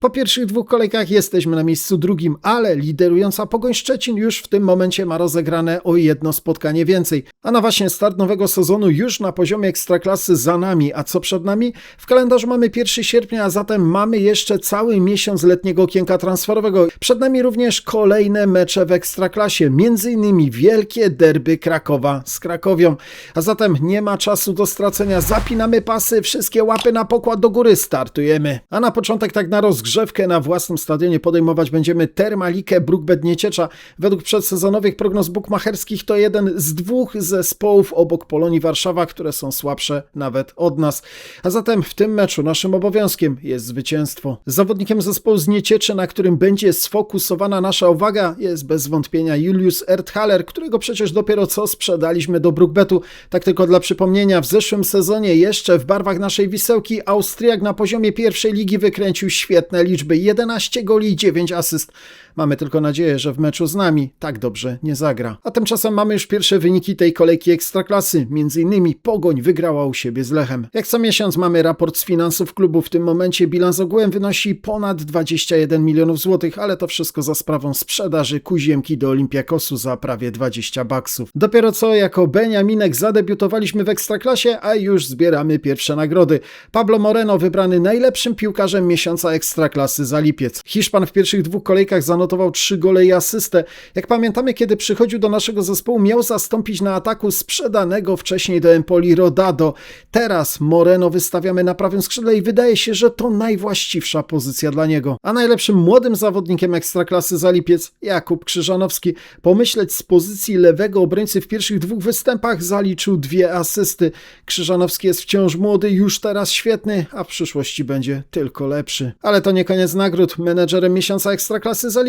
Po pierwszych dwóch kolejkach jesteśmy na miejscu drugim, ale liderująca Pogoń Szczecin już w tym momencie ma rozegrane o jedno spotkanie więcej. A na właśnie start nowego sezonu już na poziomie ekstraklasy za nami, a co przed nami? W kalendarzu mamy 1 sierpnia, a zatem mamy jeszcze cały miesiąc letniego okienka transferowego. Przed nami również kolejne mecze w ekstraklasie, między innymi wielkie derby Krakowa z Krakowią. A zatem nie ma czasu do stracenia, zapinamy pasy, wszystkie łapy na pokład do góry, startujemy. A na początek tak na rozgrzewkę rozgrzewkę na własnym stadionie podejmować będziemy Termalikę Brookbet Nieciecza. Według przedsezonowych prognoz bukmacherskich to jeden z dwóch zespołów obok Polonii Warszawa, które są słabsze nawet od nas. A zatem w tym meczu naszym obowiązkiem jest zwycięstwo. Zawodnikiem zespołu z Niecieczy, na którym będzie sfokusowana nasza uwaga, jest bez wątpienia Julius Erthaler, którego przecież dopiero co sprzedaliśmy do Brookbetu. Tak tylko dla przypomnienia, w zeszłym sezonie jeszcze w barwach naszej wisełki Austriak na poziomie pierwszej ligi wykręcił świetne liczby 11 goli i 9 asyst. Mamy tylko nadzieję, że w meczu z nami tak dobrze nie zagra. A tymczasem mamy już pierwsze wyniki tej kolejki ekstraklasy. Między innymi Pogoń wygrała u siebie z Lechem. Jak co miesiąc mamy raport z finansów klubu. W tym momencie bilans ogółem wynosi ponad 21 milionów złotych, ale to wszystko za sprawą sprzedaży kuziemki do Olimpiakosu za prawie 20 baksów. Dopiero co jako Beniaminek zadebiutowaliśmy w ekstraklasie, a już zbieramy pierwsze nagrody. Pablo Moreno wybrany najlepszym piłkarzem miesiąca ekstraklasy za lipiec. Hiszpan w pierwszych dwóch kolejkach zanotował zanotował 3 gole i asystę. Jak pamiętamy, kiedy przychodził do naszego zespołu, miał zastąpić na ataku sprzedanego wcześniej do Empoli Rodado. Teraz Moreno wystawiamy na prawym skrzydle i wydaje się, że to najwłaściwsza pozycja dla niego. A najlepszym młodym zawodnikiem ekstraklasy za lipiec Jakub Krzyżanowski. Pomyśleć z pozycji lewego obrońcy w pierwszych dwóch występach zaliczył dwie asysty. Krzyżanowski jest wciąż młody, już teraz świetny, a w przyszłości będzie tylko lepszy. Ale to nie koniec nagród. Menedżerem miesiąca ekstraklasy za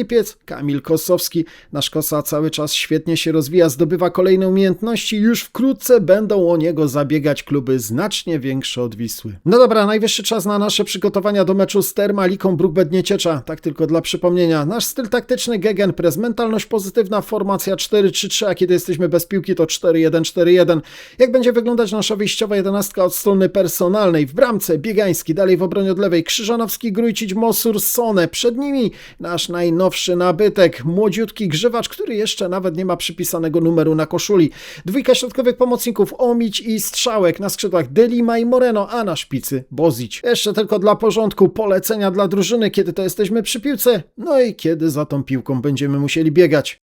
Kamil Kosowski. Nasz Kosa cały czas świetnie się rozwija, zdobywa kolejne umiejętności już wkrótce będą o niego zabiegać kluby znacznie większe od Wisły. No dobra, najwyższy czas na nasze przygotowania do meczu z Termaliką Brookbet Nieciecza. Tak tylko dla przypomnienia. Nasz styl taktyczny Gegenpress, mentalność pozytywna, formacja 4-3-3, a kiedy jesteśmy bez piłki to 4-1-4-1. Jak będzie wyglądać nasza wyjściowa jedenastka od strony personalnej? W bramce Biegański, dalej w obronie od lewej Krzyżanowski, Grójcić, Mosur, Sone. Przed nimi nasz najnowszy najnowszy nabytek, młodziutki grzywacz, który jeszcze nawet nie ma przypisanego numeru na koszuli. Dwójka środkowych pomocników Omić i Strzałek na skrzydłach Delima i Moreno, a na szpicy Bozić. Jeszcze tylko dla porządku polecenia dla drużyny, kiedy to jesteśmy przy piłce, no i kiedy za tą piłką będziemy musieli biegać.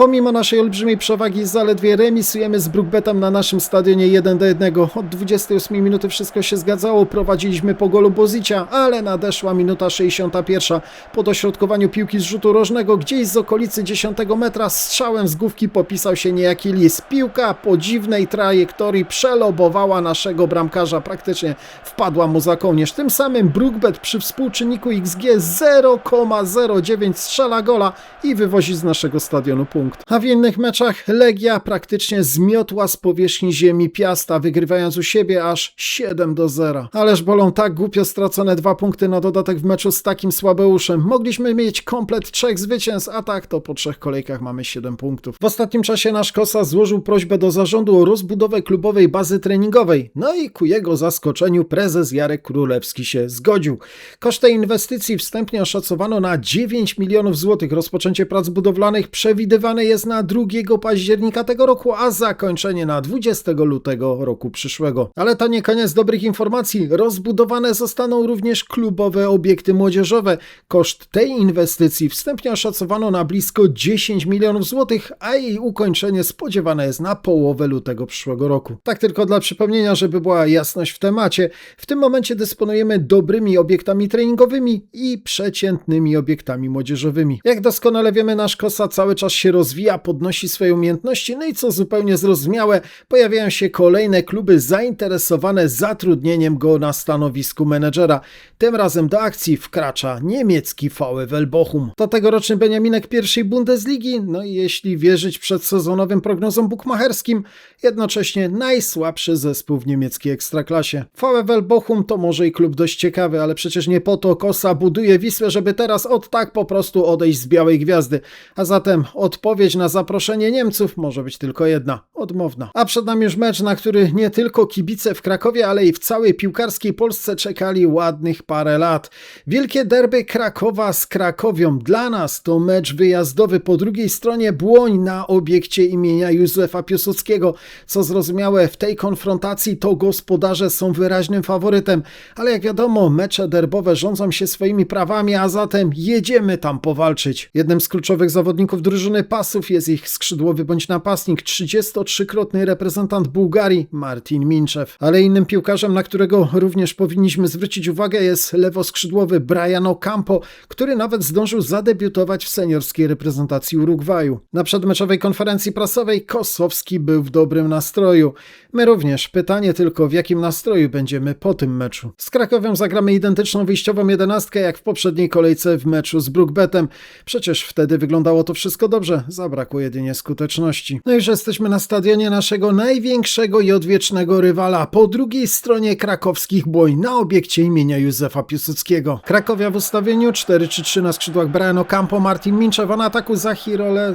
Pomimo naszej olbrzymiej przewagi zaledwie remisujemy z Brookbetem na naszym stadionie 1 do 1. Od 28 minuty wszystko się zgadzało, prowadziliśmy po golu Bozicia, ale nadeszła minuta 61. Po dośrodkowaniu piłki z rzutu rożnego gdzieś z okolicy 10 metra strzałem z główki popisał się niejaki lis. Piłka po dziwnej trajektorii przelobowała naszego bramkarza, praktycznie wpadła mu za kołnierz. Tym samym Brookbet przy współczynniku XG 0,09 strzela gola i wywozi z naszego stadionu punkt punkt. A w innych meczach Legia praktycznie zmiotła z powierzchni ziemi Piasta, wygrywając u siebie aż 7 do 0. Ależ bolą tak głupio stracone dwa punkty na dodatek w meczu z takim słabeuszem. Mogliśmy mieć komplet trzech zwycięstw, a tak to po trzech kolejkach mamy 7 punktów. W ostatnim czasie nasz Kosa złożył prośbę do zarządu o rozbudowę klubowej bazy treningowej. No i ku jego zaskoczeniu prezes Jarek Królewski się zgodził. Koszt tej inwestycji wstępnie oszacowano na 9 milionów złotych. Rozpoczęcie prac budowlanych przewidywane jest na 2 października tego roku, a zakończenie na 20 lutego roku przyszłego. Ale to nie koniec dobrych informacji. Rozbudowane zostaną również klubowe obiekty młodzieżowe. Koszt tej inwestycji wstępnie oszacowano na blisko 10 milionów złotych, a jej ukończenie spodziewane jest na połowę lutego przyszłego roku. Tak tylko dla przypomnienia, żeby była jasność w temacie, w tym momencie dysponujemy dobrymi obiektami treningowymi i przeciętnymi obiektami młodzieżowymi. Jak doskonale wiemy, nasz KOSA cały czas się rozwija rozwija, podnosi swoje umiejętności, no i co zupełnie zrozumiałe, pojawiają się kolejne kluby zainteresowane zatrudnieniem go na stanowisku menedżera. Tym razem do akcji wkracza niemiecki VfL Bochum. To tegoroczny Beniaminek pierwszej Bundesligi, no i jeśli wierzyć przedsezonowym prognozom bukmacherskim, jednocześnie najsłabszy zespół w niemieckiej ekstraklasie. VfL Bochum to może i klub dość ciekawy, ale przecież nie po to Kosa buduje Wisłę, żeby teraz od tak po prostu odejść z Białej Gwiazdy. A zatem odpowiedź na zaproszenie Niemców może być tylko jedna, odmowna. A przed nami już mecz, na który nie tylko kibice w Krakowie, ale i w całej piłkarskiej Polsce czekali ładnych parę lat. Wielkie derby Krakowa z Krakowią. Dla nas to mecz wyjazdowy po drugiej stronie Błoń na obiekcie imienia Józefa Piłsudskiego. Co zrozumiałe, w tej konfrontacji to gospodarze są wyraźnym faworytem, ale jak wiadomo, mecze derbowe rządzą się swoimi prawami, a zatem jedziemy tam powalczyć. Jednym z kluczowych zawodników drużyny pasów jest ich skrzydłowy bądź napastnik, 33-krotny reprezentant Bułgarii Martin Minczew. Ale innym piłkarzem, na którego również powinniśmy zwrócić uwagę, jest lewoskrzydłowy Brian Ocampo, który nawet zdążył zadebiutować w seniorskiej reprezentacji Urugwaju. Na przedmeczowej konferencji prasowej Kosowski był w dobrym nastroju. My również. Pytanie tylko, w jakim nastroju będziemy po tym meczu. Z Krakowią zagramy identyczną wyjściową jedenastkę jak w poprzedniej kolejce w meczu z Brookbetem. Przecież wtedy wyglądało to wszystko dobrze, zabrakło jedynie skuteczności. No i że jesteśmy na stadionie naszego największego i odwiecznego rywala po drugiej stronie krakowskich boj na obiekcie imienia Józefa Piłsudskiego. Krakowia w ustawieniu 4-3-3 na skrzydłach Brian Ocampo, Martin Minczew, a na ataku Zahirole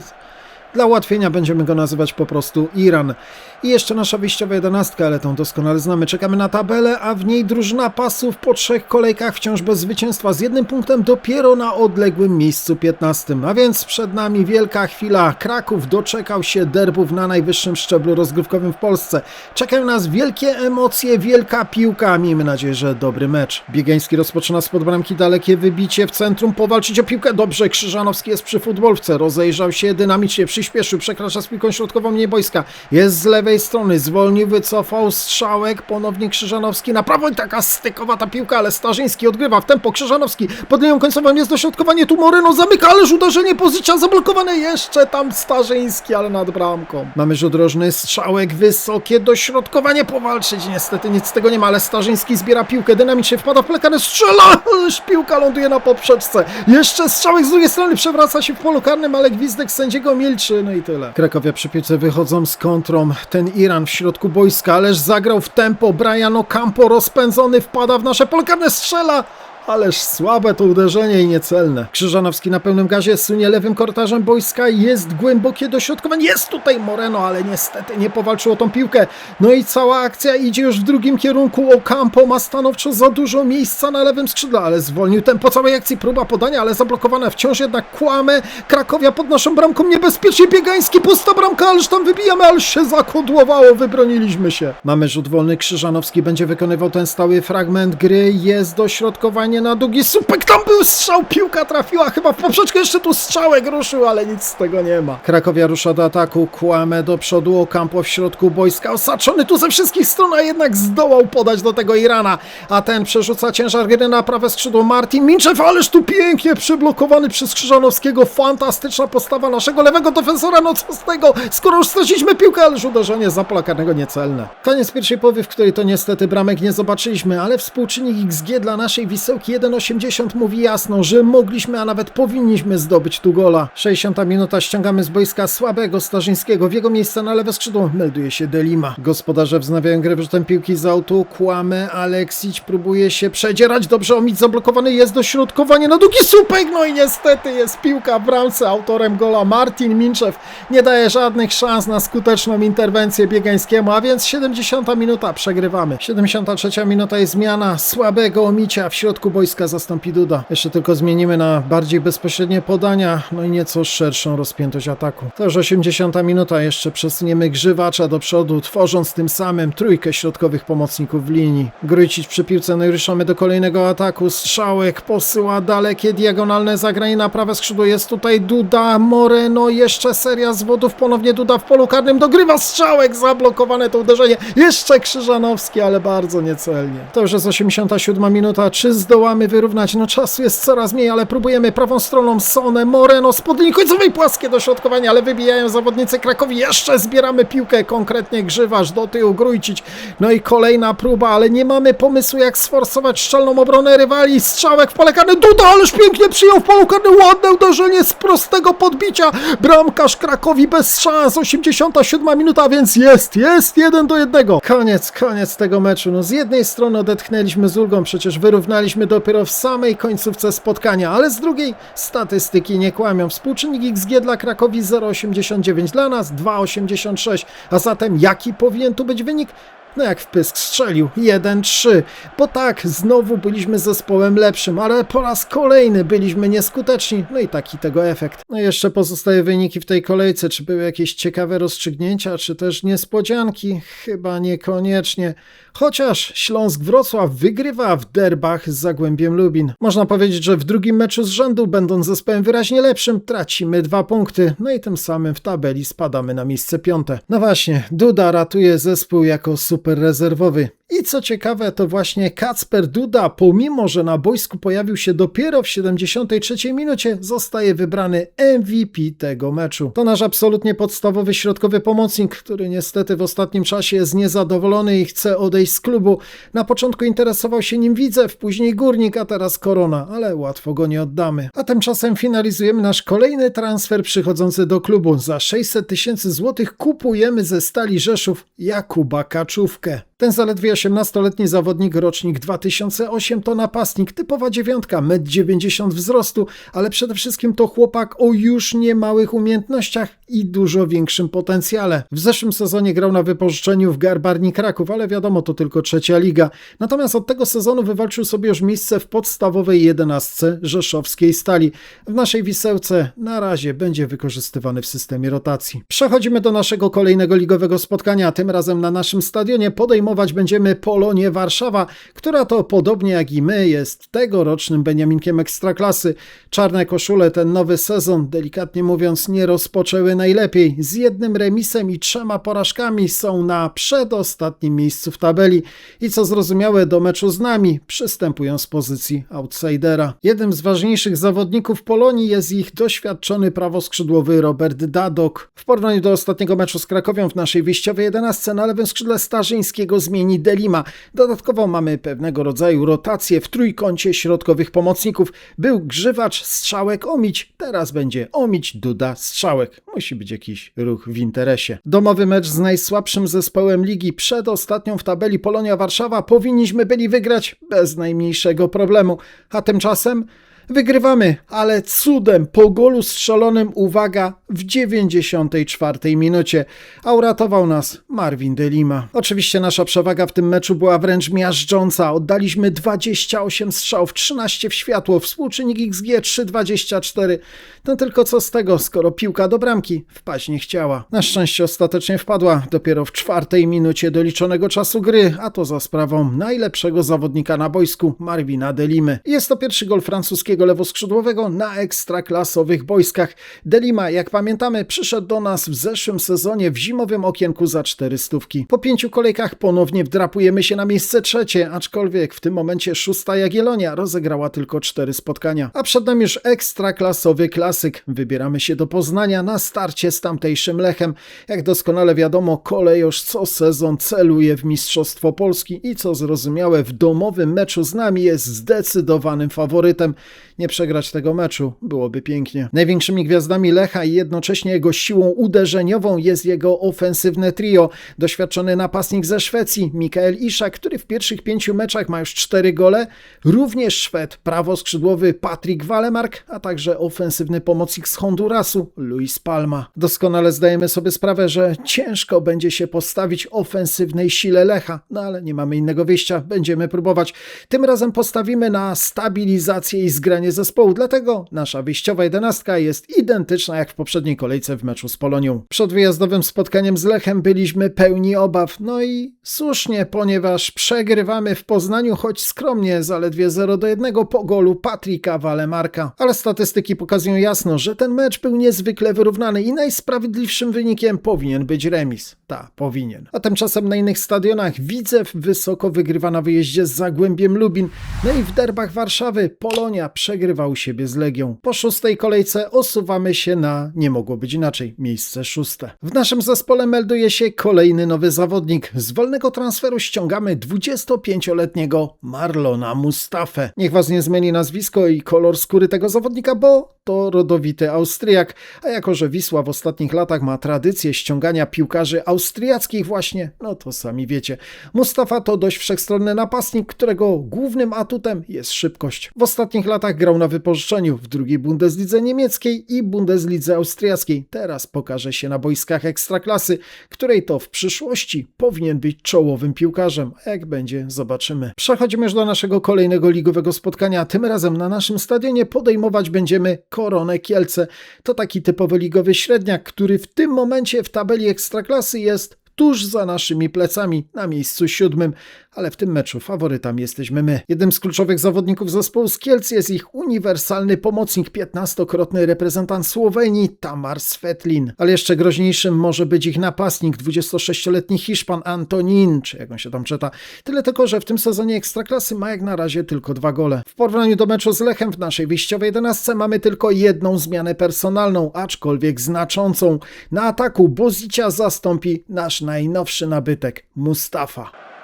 dla ułatwienia będziemy go nazywać po prostu Iran. I jeszcze nasza wyjściowa jedenastka, ale tą doskonale znamy. Czekamy na tabelę, a w niej drużyna pasów po trzech kolejkach wciąż bez zwycięstwa z jednym punktem dopiero na odległym miejscu 15. A więc przed nami wielka chwila. Kraków doczekał się derbów na najwyższym szczeblu rozgrywkowym w Polsce. Czekają nas wielkie emocje, wielka piłka. Miejmy nadzieję, że dobry mecz. Biegański rozpoczyna spod bramki dalekie wybicie w centrum, powalczyć o piłkę. Dobrze, Krzyżanowski jest przy futbolce. Rozejrzał się dynamicznie, przyspieszył, przekracza z piłką środkową niebojska. Jest z lewej strony, zwolnił, wycofał strzałek, ponownie Krzyżanowski na prawo. I taka stykowata piłka, ale Starzyński odgrywa w tempo, Krzyżanowski pod linią końcową. Jest dośrodkowanie, tu Moreno zamyka, ależ uderzenie, pozycja zablokowane, jeszcze tam Starzyński, ale nad bramką. Mamy rzut strzałek, wysokie dośrodkowanie, powalczyć, niestety nic z tego nie ma, ale Starzyński zbiera piłkę, dynamicznie wpada w plekanę, strzela, ależ piłka ląduje na poprzeczce, jeszcze strzałek z drugiej strony, przewraca się w polu karnym, ale gwizdek sędziego milczy, no i tyle. Krakowie przy piłce wychodzą z kontrą, ten Iran w środku boiska, ależ zagrał w tempo, Brian Ocampo rozpędzony wpada w nasze pole karne, strzela, Ależ słabe to uderzenie i niecelne. Krzyżanowski na pełnym gazie sunie lewym korytarzem boiska. Jest głębokie dośrodkowanie. Jest tutaj Moreno, ale niestety nie powalczył o tą piłkę. No i cała akcja idzie już w drugim kierunku. Ocampo ma stanowczo za dużo miejsca na lewym skrzydle, ale zwolnił tempo całej akcji. Próba podania, ale zablokowane. Wciąż jednak kłamę. Krakowia pod naszą bramką niebezpiecznie. Biegański, pusta bramka, ależ tam wybijamy, ale się zakodłowało. Wybroniliśmy się. Mamy rzut wolny. Krzyżanowski będzie wykonywał ten stały fragment gry. Jest dośrodkowanie na długi słupek, tam był strzał, piłka trafiła chyba w poprzeczkę, jeszcze tu strzałek ruszył, ale nic z tego nie ma. Krakowia rusza do ataku, kłamę do przodu, Ocampo w środku boiska, osaczony tu ze wszystkich stron, a jednak zdołał podać do tego Irana, a ten przerzuca ciężar gry na prawe skrzydło Martin Minczew, ależ tu pięknie przyblokowany przez Krzyżanowskiego, fantastyczna postawa naszego lewego defensora, no tego, skoro już straciliśmy piłkę, ależ uderzenie za pola karnego niecelne. Koniec pierwszej połowy, w której to niestety bramek nie zobaczyliśmy, ale współczynnik XG dla naszej Wisełki 1,80 mówi jasno, że mogliśmy, a nawet powinniśmy zdobyć tu gola. 60 minuta ściągamy z boiska słabego Starzyńskiego. W jego miejsce na lewe skrzydło melduje się Delima. Gospodarze wznawiają grę wrzutem piłki z autu. Kłamy, Aleksić próbuje się przedzierać. Dobrze, Omid zablokowany jest dośrodkowanie na długi słupek. No i niestety jest piłka w bramce. Autorem gola Martin Minczew nie daje żadnych szans na skuteczną interwencję biegańskiemu, a więc 70 minuta przegrywamy. 73 minuta jest zmiana słabego Omicia w środku boiska zastąpi Duda. Jeszcze tylko zmienimy na bardziej bezpośrednie podania, no i nieco szerszą rozpiętość ataku. To już 80 minuta, jeszcze przesuniemy grzywacza do przodu, tworząc tym samym trójkę środkowych pomocników w linii. Grycić przy piłce, no i ruszamy do kolejnego ataku. Strzałek posyła dalekie diagonalne zagranie na prawe skrzydło. Jest tutaj Duda, Moreno, jeszcze seria zwodów, ponownie Duda w polu karnym, dogrywa strzałek, zablokowane to uderzenie. Jeszcze Krzyżanowski, ale bardzo niecelnie. To już jest 87 minuta. Czy zdoła zdołamy wyrównać. No czasu jest coraz mniej, ale próbujemy prawą stroną Sonę, Moreno z podlinii końcowej płaskie dośrodkowanie, ale wybijają zawodnicy Krakowi. Jeszcze zbieramy piłkę, konkretnie Grzywasz do tyłu, Grójcić. No i kolejna próba, ale nie mamy pomysłu jak sforsować szczelną obronę rywali. Strzałek w pole karne, Duda, ależ pięknie przyjął w polu karne, ładne uderzenie z prostego podbicia. Bramkarz Krakowi bez szans, 87 minuta, więc jest, jest, jeden do jednego. Koniec, koniec tego meczu. No z jednej strony odetchnęliśmy z ulgą, przecież wyrównaliśmy dopiero w samej końcówce spotkania, ale z drugiej statystyki nie kłamią. Współczynnik XG dla Krakowi 0,89, dla nas 2,86, a zatem jaki powinien tu być wynik? No jak w pysk strzelił, 1-3. Bo tak, znowu byliśmy zespołem lepszym, ale po raz kolejny byliśmy nieskuteczni. No i taki tego efekt. No jeszcze pozostaje wyniki w tej kolejce. Czy były jakieś ciekawe rozstrzygnięcia, czy też niespodzianki? Chyba niekoniecznie. Chociaż Śląsk Wrocław wygrywa w derbach z Zagłębiem Lubin. Można powiedzieć, że w drugim meczu z rzędu, będąc zespołem wyraźnie lepszym, tracimy dwa punkty. No i tym samym w tabeli spadamy na miejsce piąte. No właśnie, Duda ratuje zespół jako super rezerwowy. I co ciekawe, to właśnie Kacper Duda, pomimo że na boisku pojawił się dopiero w 73 minucie, zostaje wybrany MVP tego meczu. To nasz absolutnie podstawowy środkowy pomocnik, który niestety w ostatnim czasie jest niezadowolony i chce odejść z klubu. Na początku interesował się nim Widzew, później Górnik, a teraz Korona, ale łatwo go nie oddamy. A tymczasem finalizujemy nasz kolejny transfer przychodzący do klubu. Za 600 tysięcy złotych kupujemy ze Stali Rzeszów Jakuba Kaczówkę. Ten zaledwie 18-letni zawodnik, rocznik 2008, to napastnik, typowa dziewiątka, 1,90 m wzrostu, ale przede wszystkim to chłopak o już niemałych umiejętnościach i dużo większym potencjale. W zeszłym sezonie grał na wypożyczeniu w Garbarni Kraków, ale wiadomo, to tylko trzecia liga. Natomiast od tego sezonu wywalczył sobie już miejsce w podstawowej jedenastce rzeszowskiej stali. W naszej wisełce na razie będzie wykorzystywany w systemie rotacji. Przechodzimy do naszego kolejnego ligowego spotkania, tym razem na naszym stadionie podejmować będziemy Polonię Warszawa, która to podobnie jak i my jest tegorocznym Beniaminkiem Ekstraklasy. Czarne koszule ten nowy sezon, delikatnie mówiąc, nie rozpoczęły najlepiej. Z jednym remisem i trzema porażkami są na przedostatnim miejscu w tabeli i co zrozumiałe do meczu z nami przystępują z pozycji outsidera. Jednym z ważniejszych zawodników Polonii jest ich doświadczony prawoskrzydłowy Robert Dadok. W porównaniu do ostatniego meczu z Krakowią w naszej wyjściowej 11 na lewym skrzydle Starzyńskiego zmieni Delima. Dodatkowo mamy pewnego rodzaju rotację w trójkącie środkowych pomocników. Był Grzywacz, Strzałek, Omić, teraz będzie Omić, Duda, Strzałek. Musi być jakiś ruch w interesie. Domowy mecz z najsłabszym zespołem ligi przed ostatnią w tabeli Polonia Warszawa powinniśmy byli wygrać bez najmniejszego problemu. A tymczasem Wygrywamy, ale cudem po golu strzelonym, uwaga, w 94 minucie, a uratował nas Marvin de Lima. Oczywiście nasza przewaga w tym meczu była wręcz miażdżąca. Oddaliśmy 28 strzałów, 13 w światło, współczynnik XG 3,24. No tylko co z tego, skoro piłka do bramki wpaść nie chciała. Na szczęście ostatecznie wpadła dopiero w czwartej minucie doliczonego czasu gry, a to za sprawą najlepszego zawodnika na boisku, Marvina de Limy. Jest to pierwszy gol francuskiego lewoskrzydłowego na ekstraklasowych boiskach. Delima, jak pamiętamy, przyszedł do nas w zeszłym sezonie w zimowym okienku za cztery stówki. Po pięciu kolejkach ponownie wdrapujemy się na miejsce trzecie, aczkolwiek w tym momencie szósta Jagiellonia rozegrała tylko cztery spotkania. A przed nami już ekstraklasowy klasyk. Wybieramy się do Poznania na starcie z tamtejszym Lechem. Jak doskonale wiadomo, kolejosz co sezon celuje w Mistrzostwo Polski i co zrozumiałe, w domowym meczu z nami jest zdecydowanym faworytem nie przegrać tego meczu. Byłoby pięknie. Największymi gwiazdami Lecha i jednocześnie jego siłą uderzeniową jest jego ofensywne trio. Doświadczony napastnik ze Szwecji, Mikael Iszak, który w pierwszych pięciu meczach ma już cztery gole. Również Szwed, prawoskrzydłowy Patryk Walemark, a także ofensywny pomocnik z Hondurasu, Luis Palma. Doskonale zdajemy sobie sprawę, że ciężko będzie się postawić ofensywnej sile Lecha, no ale nie mamy innego wyjścia, będziemy próbować. Tym razem postawimy na stabilizację i zgranie zespołu, dlatego nasza wyjściowa jedenastka jest identyczna jak w poprzedniej kolejce w meczu z Polonią. Przed wyjazdowym spotkaniem z Lechem byliśmy pełni obaw, no i słusznie, ponieważ przegrywamy w Poznaniu, choć skromnie, zaledwie 0 do 1 po golu Patryka Walemarka. Ale statystyki pokazują jasno, że ten mecz był niezwykle wyrównany i najsprawiedliwszym wynikiem powinien być remis. Ta, powinien. A tymczasem na innych stadionach Widzew wysoko wygrywa na wyjeździe z Zagłębiem Lubin, no i w derbach Warszawy Polonia przegrywa u siebie z Legią. Po szóstej kolejce osuwamy się na, nie mogło być inaczej, miejsce szóste. W naszym zespole melduje się kolejny nowy zawodnik. Z wolnego transferu ściągamy 25-letniego Marlona Mustafę. Niech was nie zmieni nazwisko i kolor skóry tego zawodnika, bo to rodowity Austriak, a jako że Wisła w ostatnich latach ma tradycję ściągania piłkarzy austriackich właśnie, no to sami wiecie. Mustafa to dość wszechstronny napastnik, którego głównym atutem jest szybkość. W ostatnich latach grał na wypożyczeniu w drugiej Bundeslidze niemieckiej i Bundeslidze austriackiej. Teraz pokaże się na boiskach ekstraklasy, której to w przyszłości powinien być czołowym piłkarzem. Jak będzie, zobaczymy. Przechodzimy już do naszego kolejnego ligowego spotkania. Tym razem na naszym stadionie podejmować będziemy Koronę Kielce. To taki typowy ligowy średniak, który w tym momencie w tabeli ekstraklasy jest tuż za naszymi plecami na miejscu siódmym, ale w tym meczu faworytami jesteśmy my. Jednym z kluczowych zawodników zespołu z Kielc jest ich uniwersalny pomocnik, 15-krotny reprezentant Słowenii Tamar Svetlin. Ale jeszcze groźniejszym może być ich napastnik, 26-letni Hiszpan Antonin, czy jak on się tam czyta. Tyle tylko, że w tym sezonie Ekstraklasy ma jak na razie tylko dwa gole. W porównaniu do meczu z Lechem w naszej wyjściowej 11 mamy tylko jedną zmianę personalną, aczkolwiek znaczącą. Na ataku Bozicia zastąpi nasz najnowszy nabytek Mustafa.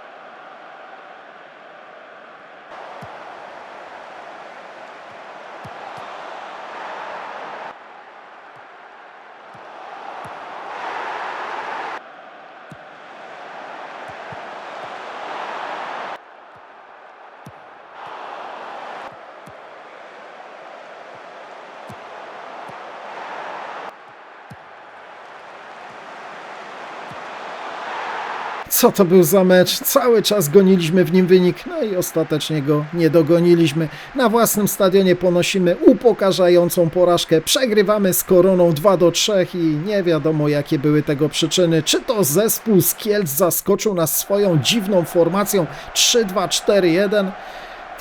Co to był za mecz? Cały czas goniliśmy w nim wynik, no i ostatecznie go nie dogoniliśmy. Na własnym stadionie ponosimy upokarzającą porażkę. Przegrywamy z Koroną 2 do 3 i nie wiadomo jakie były tego przyczyny. Czy to zespół z Kielc zaskoczył nas swoją dziwną formacją 3-2-4-1?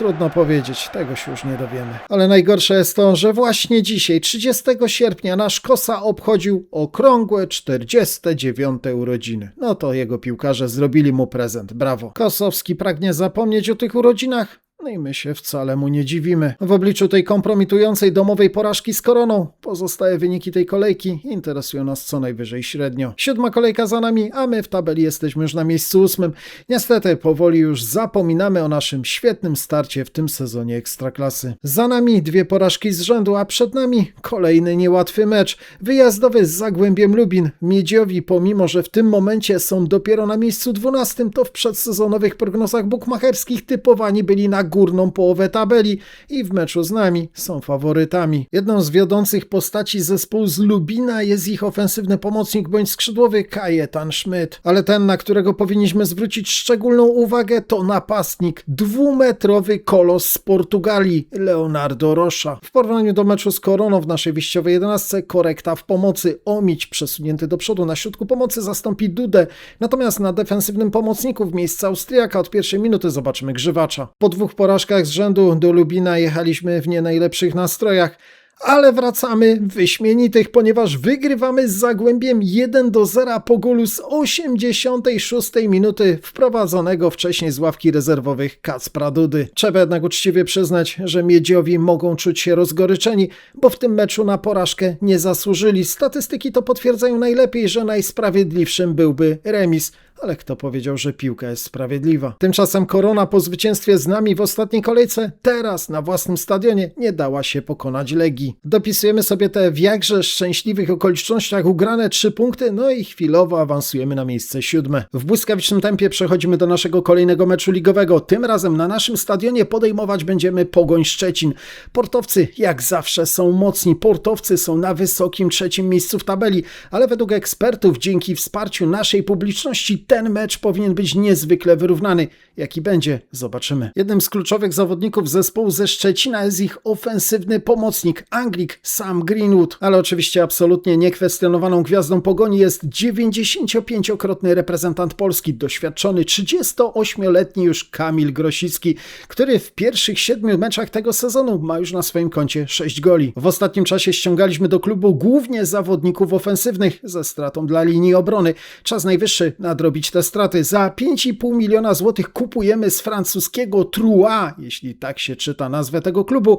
Trudno powiedzieć, tego się już nie dowiemy. Ale najgorsze jest to, że właśnie dzisiaj, 30 sierpnia, nasz Kosa obchodził okrągłe 49 urodziny. No to jego piłkarze zrobili mu prezent, brawo. Kosowski pragnie zapomnieć o tych urodzinach, no i my się wcale mu nie dziwimy. W obliczu tej kompromitującej domowej porażki z koroną, pozostałe wyniki tej kolejki interesują nas co najwyżej średnio. Siódma kolejka za nami, a my w tabeli jesteśmy już na miejscu ósmym. Niestety powoli już zapominamy o naszym świetnym starcie w tym sezonie Ekstraklasy. Za nami dwie porażki z rzędu, a przed nami kolejny niełatwy mecz. Wyjazdowy z Zagłębiem Lubin. Miedziowi, pomimo że w tym momencie są dopiero na miejscu dwunastym, to w przedsezonowych prognozach bukmacherskich typowani byli na górną połowę tabeli i w meczu z nami są faworytami. Jedną z wiodących postaci zespołu z Lubina jest ich ofensywny pomocnik bądź skrzydłowy Kajetan Schmidt, ale ten, na którego powinniśmy zwrócić szczególną uwagę, to napastnik, dwumetrowy kolos z Portugalii, Leonardo Rocha. W porównaniu do meczu z Koroną w naszej wyjściowej jedenastce korekta w pomocy, Omić przesunięty do przodu na środku pomocy zastąpi Dudę, natomiast na defensywnym pomocniku w miejsce Austriaka od pierwszej minuty zobaczymy Grzywacza. Po dwóch porażkach z rzędu do Lubina jechaliśmy w nie najlepszych nastrojach, ale wracamy wyśmienitych, ponieważ wygrywamy z Zagłębiem 1 do 0 po golu z 86 minuty wprowadzonego wcześniej z ławki rezerwowych Kacpra Dudy. Trzeba jednak uczciwie przyznać, że Miedziowi mogą czuć się rozgoryczeni, bo w tym meczu na porażkę nie zasłużyli. Statystyki to potwierdzają najlepiej, że najsprawiedliwszym byłby remis, ale kto powiedział, że piłka jest sprawiedliwa? Tymczasem Korona po zwycięstwie z nami w ostatniej kolejce teraz na własnym stadionie nie dała się pokonać Legii. Dopisujemy sobie te w jakże szczęśliwych okolicznościach ugrane trzy punkty, no i chwilowo awansujemy na miejsce siódme. W błyskawicznym tempie przechodzimy do naszego kolejnego meczu ligowego. Tym razem na naszym stadionie podejmować będziemy Pogoń Szczecin. Portowcy jak zawsze są mocni, portowcy są na wysokim trzecim miejscu w tabeli, ale według ekspertów dzięki wsparciu naszej publiczności ten mecz powinien być niezwykle wyrównany. Jaki będzie, zobaczymy. Jednym z kluczowych zawodników zespołu ze Szczecina jest ich ofensywny pomocnik, Anglik Sam Greenwood, ale oczywiście absolutnie niekwestionowaną gwiazdą pogoni jest 95-krotny reprezentant Polski, doświadczony 38-letni już Kamil Grosicki, który w pierwszych siedmiu meczach tego sezonu ma już na swoim koncie 6 goli. W ostatnim czasie ściągaliśmy do klubu głównie zawodników ofensywnych ze stratą dla linii obrony. Czas najwyższy nadrobić te straty. Za 5,5 miliona złotych kupujemy z francuskiego Trua, jeśli tak się czyta nazwę tego klubu,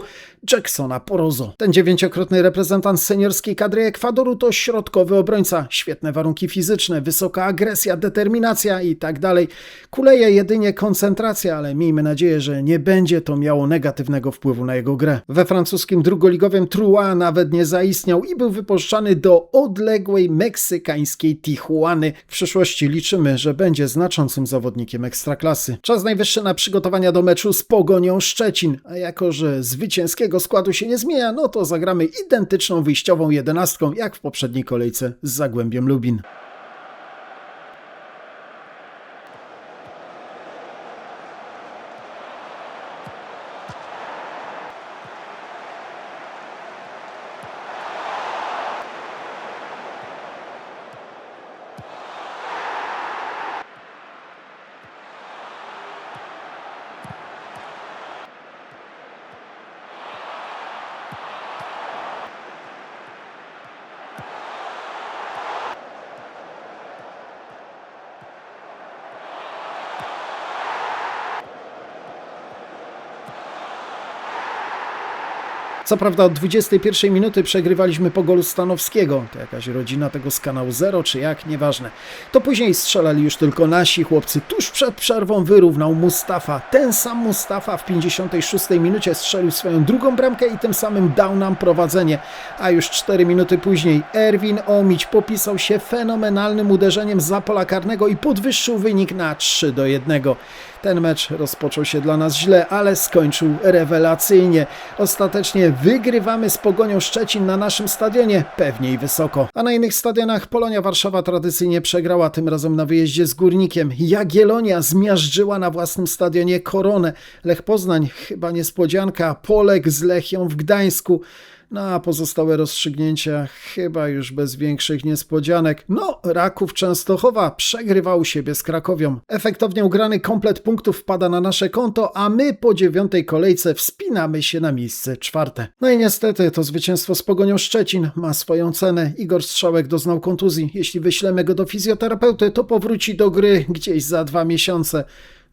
Jacksona Porozo. Ten dziewięciokrotny reprezentant seniorskiej kadry Ekwadoru to środkowy obrońca. Świetne warunki fizyczne, wysoka agresja, determinacja i tak dalej. Kuleje jedynie koncentracja, ale miejmy nadzieję, że nie będzie to miało negatywnego wpływu na jego grę. We francuskim drugoligowym Trua nawet nie zaistniał i był wypuszczany do odległej meksykańskiej Tijuany. W przyszłości liczymy, że będzie znaczącym zawodnikiem ekstraklasy. Czas najwyższy na przygotowania do meczu z Pogonią Szczecin, a jako, że zwycięskiego składu się nie zmienia, no to zagramy identyczną wyjściową jedenastką jak w poprzedniej kolejce z Zagłębiem Lubin. Co prawda od 21 minuty przegrywaliśmy po golu Stanowskiego. To jakaś rodzina tego z kanału Zero, czy jak, nieważne. To później strzelali już tylko nasi chłopcy. Tuż przed przerwą wyrównał Mustafa. Ten sam Mustafa w 56 minucie strzelił swoją drugą bramkę i tym samym dał nam prowadzenie. A już 4 minuty później Erwin Omić popisał się fenomenalnym uderzeniem za pola karnego i podwyższył wynik na 3 do 1. Ten mecz rozpoczął się dla nas źle, ale skończył rewelacyjnie. Ostatecznie wygrywamy z Pogonią Szczecin na naszym stadionie, pewnie i wysoko. A na innych stadionach Polonia Warszawa tradycyjnie przegrała, tym razem na wyjeździe z Górnikiem. Jagiellonia zmiażdżyła na własnym stadionie Koronę. Lech Poznań, chyba niespodzianka, Polek z Lechią w Gdańsku. No a pozostałe rozstrzygnięcia chyba już bez większych niespodzianek. No, Raków Częstochowa przegrywał siebie z Krakowią. Efektownie ugrany komplet punktów wpada na nasze konto, a my po dziewiątej kolejce wspinamy się na miejsce czwarte. No i niestety to zwycięstwo z Pogonią Szczecin ma swoją cenę. Igor Strzałek doznał kontuzji. Jeśli wyślemy go do fizjoterapeuty, to powróci do gry gdzieś za dwa miesiące.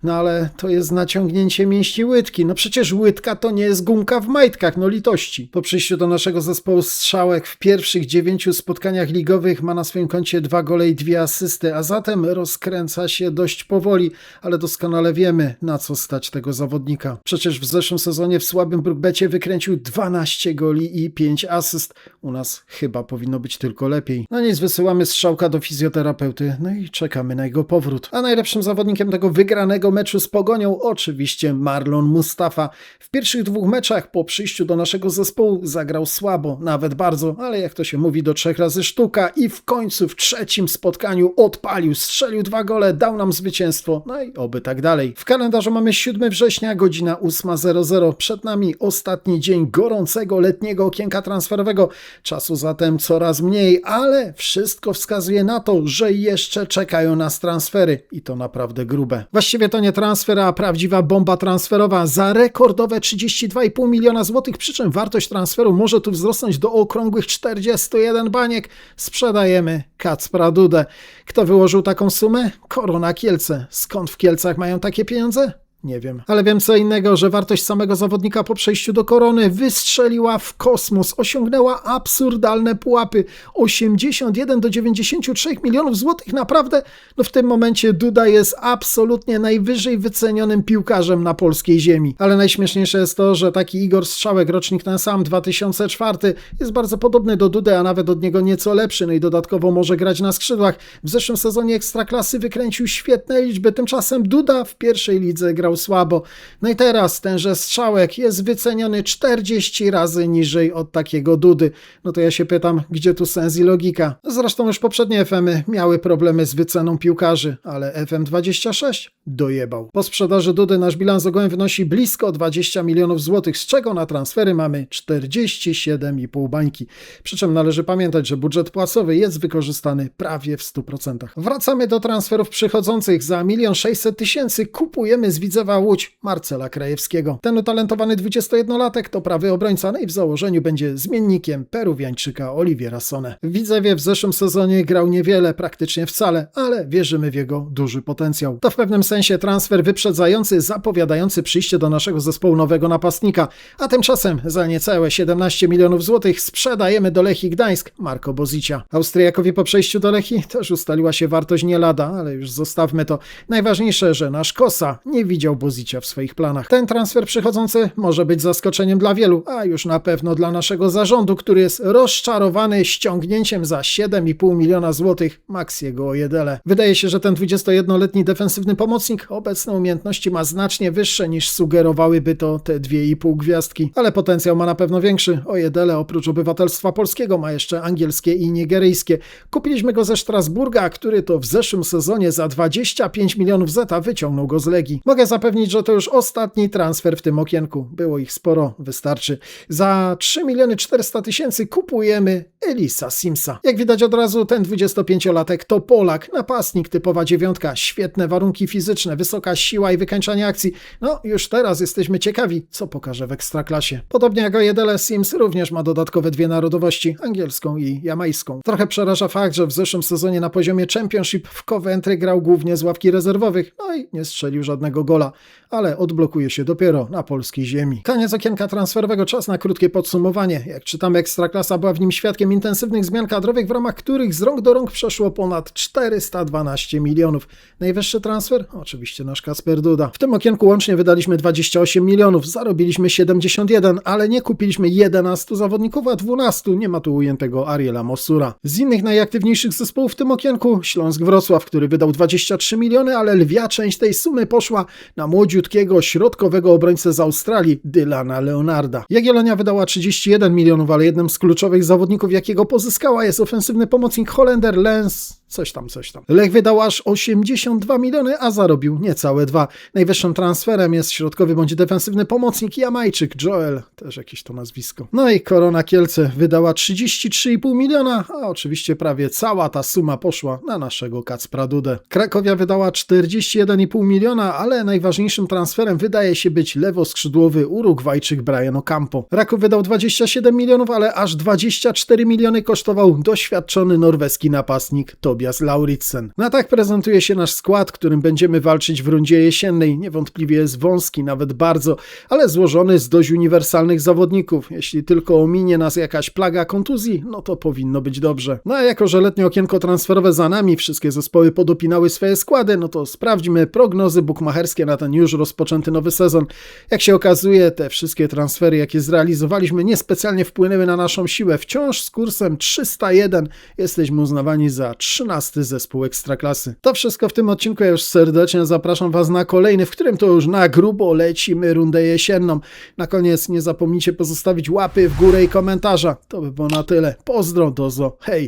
No ale to jest naciągnięcie mięśni łydki. No przecież łydka to nie jest gumka w majtkach, no litości. Po przyjściu do naszego zespołu Strzałek w pierwszych dziewięciu spotkaniach ligowych ma na swoim koncie dwa gole i dwie asysty, a zatem rozkręca się dość powoli, ale doskonale wiemy na co stać tego zawodnika. Przecież w zeszłym sezonie w słabym Brookbecie wykręcił 12 goli i 5 asyst. U nas chyba powinno być tylko lepiej. No nic, wysyłamy Strzałka do fizjoterapeuty, no i czekamy na jego powrót. A najlepszym zawodnikiem tego wygranego meczu z Pogonią oczywiście Marlon Mustafa. W pierwszych dwóch meczach po przyjściu do naszego zespołu zagrał słabo, nawet bardzo, ale jak to się mówi do trzech razy sztuka i w końcu w trzecim spotkaniu odpalił, strzelił dwa gole, dał nam zwycięstwo, no i oby tak dalej. W kalendarzu mamy 7 września, godzina 8.00. Przed nami ostatni dzień gorącego letniego okienka transferowego. Czasu zatem coraz mniej, ale wszystko wskazuje na to, że jeszcze czekają nas transfery i to naprawdę grube. Właściwie to nie transfer, a prawdziwa bomba transferowa za rekordowe 32,5 miliona złotych, przy czym wartość transferu może tu wzrosnąć do okrągłych 41 baniek. Sprzedajemy Kacpra Dudę. Kto wyłożył taką sumę? Korona Kielce. Skąd w Kielcach mają takie pieniądze? Nie wiem. Ale wiem co innego, że wartość samego zawodnika po przejściu do korony wystrzeliła w kosmos, osiągnęła absurdalne pułapy. 81 do 93 milionów złotych. Naprawdę? No w tym momencie Duda jest absolutnie najwyżej wycenionym piłkarzem na polskiej ziemi. Ale najśmieszniejsze jest to, że taki Igor Strzałek, rocznik ten sam, 2004, jest bardzo podobny do Dudy, a nawet od niego nieco lepszy. No i dodatkowo może grać na skrzydłach. W zeszłym sezonie Ekstraklasy wykręcił świetne liczby. Tymczasem Duda w pierwszej lidze grał grał słabo. No i teraz tenże strzałek jest wyceniony 40 razy niżej od takiego Dudy. No to ja się pytam, gdzie tu sens i logika? Zresztą już poprzednie FM-y miały problemy z wyceną piłkarzy, ale FM26 dojebał. Po sprzedaży Dudy nasz bilans ogółem wynosi blisko 20 milionów złotych, z czego na transfery mamy 47,5 bańki. Przy czym należy pamiętać, że budżet płacowy jest wykorzystany prawie w 100%. Wracamy do transferów przychodzących. Za 1 600 tysięcy kupujemy z Widzewa Łódź Marcela Krajewskiego. Ten utalentowany 21-latek to prawy obrońca, no i w założeniu będzie zmiennikiem peruwiańczyka Oliwiera Sone. W Widzewie w zeszłym sezonie grał niewiele, praktycznie wcale, ale wierzymy w jego duży potencjał. To w pewnym sensie transfer wyprzedzający, zapowiadający przyjście do naszego zespołu nowego napastnika, a tymczasem za niecałe 17 milionów złotych sprzedajemy do Lechii Gdańsk Marko Bozicia. Austriakowi po przejściu do Lechii też ustaliła się wartość nie lada, ale już zostawmy to. Najważniejsze, że nasz Kosa nie widział Bozicia w swoich planach. Ten transfer przychodzący może być zaskoczeniem dla wielu, a już na pewno dla naszego zarządu, który jest rozczarowany ściągnięciem za 7,5 miliona złotych Maxiego Ojedele. Wydaje się, że ten 21-letni defensywny pomocnik obecne umiejętności ma znacznie wyższe niż sugerowałyby to te 2,5 gwiazdki, ale potencjał ma na pewno większy. Ojedele oprócz obywatelstwa polskiego ma jeszcze angielskie i nigeryjskie. Kupiliśmy go ze Strasburga, który to w zeszłym sezonie za 25 milionów zeta wyciągnął go z Legii. Mogę zapewnić, że to już ostatni transfer w tym okienku. Było ich sporo, wystarczy. Za 3 miliony 400 tysięcy kupujemy Elisa Simsa. Jak widać od razu, ten 25-latek to Polak, napastnik, typowa dziewiątka, świetne warunki fizyczne, wysoka siła i wykańczanie akcji. No, już teraz jesteśmy ciekawi, co pokaże w Ekstraklasie. Podobnie jak Ojedele, Sims również ma dodatkowe dwie narodowości, angielską i jamańską. Trochę przeraża fakt, że w zeszłym sezonie na poziomie Championship w Coventry grał głównie z ławki rezerwowych, no i nie strzelił żadnego gola, ça. Ale odblokuje się dopiero na polskiej ziemi. Koniec okienka transferowego, czas na krótkie podsumowanie. Jak czytamy, Ekstraklasa była w nim świadkiem intensywnych zmian kadrowych, w ramach których z rąk do rąk przeszło ponad 412 milionów. Najwyższy transfer? Oczywiście nasz Kasper Duda. W tym okienku łącznie wydaliśmy 28 milionów, zarobiliśmy 71, ale nie kupiliśmy 11 zawodników, a 12 nie ma tu ujętego Ariela Mosura. Z innych najaktywniejszych zespołów w tym okienku Śląsk Wrocław, który wydał 23 miliony, ale lwia część tej sumy poszła na młodziutkiego środkowego obrońcę z Australii, Dylana Leonarda. Jagiellonia wydała 31 milionów, ale jednym z kluczowych zawodników, jakiego pozyskała jest ofensywny pomocnik Holender Lens Coś tam, coś tam. Lech wydał aż 82 miliony, a zarobił niecałe dwa. Najwyższym transferem jest środkowy bądź defensywny pomocnik Jamajczyk Joel, też jakieś to nazwisko. No i Korona Kielce wydała 33,5 miliona, a oczywiście prawie cała ta suma poszła na naszego Kacpra Dudę. Krakowia wydała 41,5 miliona, ale najważniejszym transferem wydaje się być lewoskrzydłowy Urugwajczyk Brian Ocampo. Raków wydał 27 milionów, ale aż 24 miliony kosztował doświadczony norweski napastnik Tobias Tobias Lauritsen. No a tak prezentuje się nasz skład, którym będziemy walczyć w rundzie jesiennej. Niewątpliwie jest wąski, nawet bardzo, ale złożony z dość uniwersalnych zawodników. Jeśli tylko ominie nas jakaś plaga kontuzji, no to powinno być dobrze. No a jako, że letnie okienko transferowe za nami, wszystkie zespoły podopinały swoje składy, no to sprawdźmy prognozy bukmacherskie na ten już rozpoczęty nowy sezon. Jak się okazuje, te wszystkie transfery, jakie zrealizowaliśmy, niespecjalnie wpłynęły na naszą siłę. Wciąż z kursem 301 jesteśmy uznawani za 13 zespół Ekstraklasy. To wszystko w tym odcinku. Ja już serdecznie zapraszam Was na kolejny, w którym to już na grubo lecimy rundę jesienną. Na koniec nie zapomnijcie pozostawić łapy w górę i komentarza. To by było na tyle. Pozdro, dozo, hej!